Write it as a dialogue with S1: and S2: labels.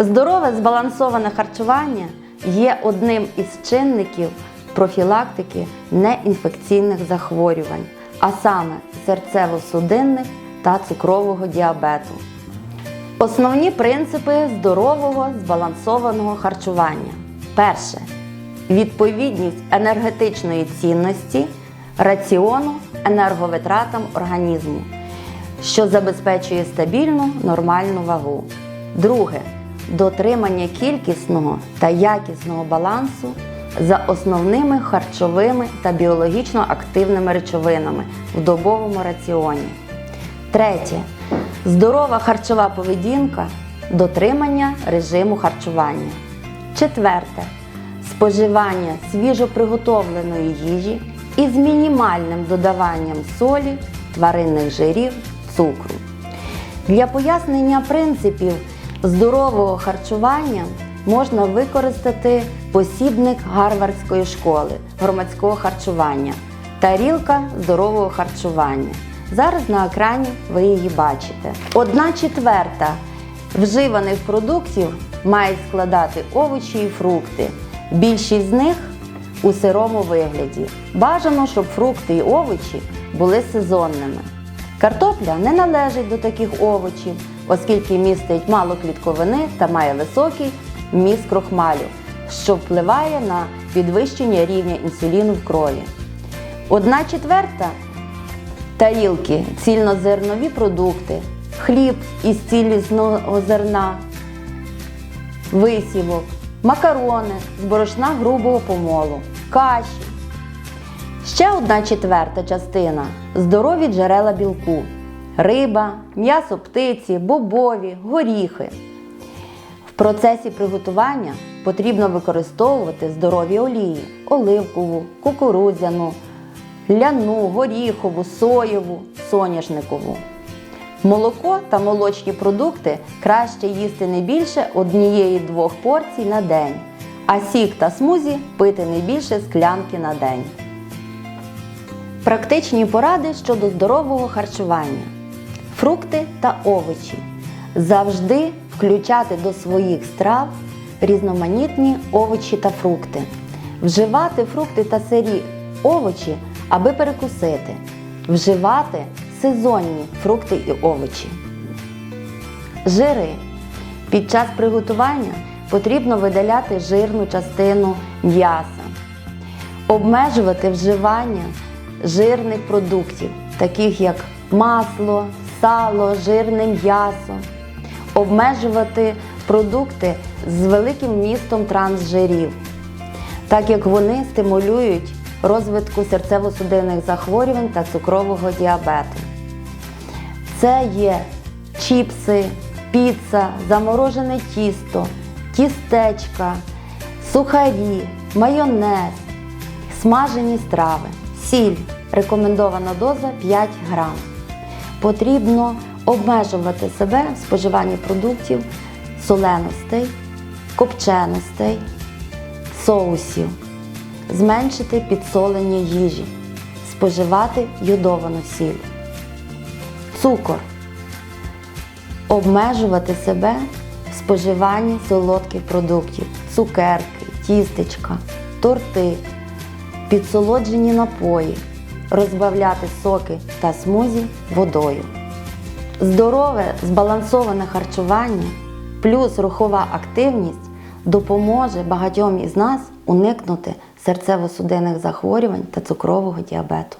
S1: Здорове збалансоване харчування є одним із чинників профілактики неінфекційних захворювань, а саме серцево-судинних та цукрового діабету. Основні принципи здорового збалансованого харчування. Перше відповідність енергетичної цінності раціону енерговитратам організму, що забезпечує стабільну нормальну вагу. Друге дотримання кількісного та якісного балансу за основними харчовими та біологічно активними речовинами в добовому раціоні. Третє. Здорова харчова поведінка, дотримання режиму харчування. Четверте. Споживання свіжоприготовленої їжі із мінімальним додаванням солі, тваринних жирів, цукру. Для пояснення принципів здорового харчування можна використати посібник Гарвардської школи громадського харчування тарілка здорового харчування. Зараз на екрані ви її бачите. Одна четверта вживаних продуктів мають складати овочі і фрукти. Більшість з них у сирому вигляді. Бажано, щоб фрукти і овочі були сезонними. Картопля не належить до таких овочів, оскільки містить мало клітковини та має високий вміст крохмалю, що впливає на підвищення рівня інсуліну в крові. Одна четверта тарілки цільнозернові продукти, хліб із цілісного зерна, висівок, макарони з борошна грубого помолу, каші. Ще одна четверта частина здорові джерела білку, риба, м'ясо птиці, бобові, горіхи. В процесі приготування потрібно використовувати здорові олії, оливкову, кукурудзяну, ляну, горіхову, соєву, соняшникову. Молоко та молочні продукти краще їсти не більше однієї-двох порцій на день, а сік та смузі пити не більше склянки на день. Практичні поради щодо здорового харчування. Фрукти та овочі. Завжди включати до своїх страв різноманітні овочі та фрукти. Вживати фрукти та сирі овочі, аби перекусити. Вживати сезонні фрукти і овочі. Жири. Під час приготування потрібно видаляти жирну частину м'яса, обмежувати вживання жирних продуктів, таких як масло, сало, жирне м'ясо, обмежувати продукти з великим вмістом трансжирів, так як вони стимулюють розвитку серцево-судинних захворювань та цукрового діабету. Це є чіпси, піца, заморожене тісто, тістечка, сухарі, майонез, смажені страви, сіль. Рекомендована доза 5 грам. Потрібно обмежувати себе в споживанні продуктів соленостей, копченостей, соусів, зменшити підсолення їжі, споживати йодовану сіль, цукор, обмежувати себе в споживанні солодких продуктів, цукерки, тістечка, торти, підсолоджені напої, розбавляти соки та смузі водою. Здорове збалансоване харчування плюс рухова активність допоможе багатьом із нас уникнути серцево-судинних захворювань та цукрового діабету.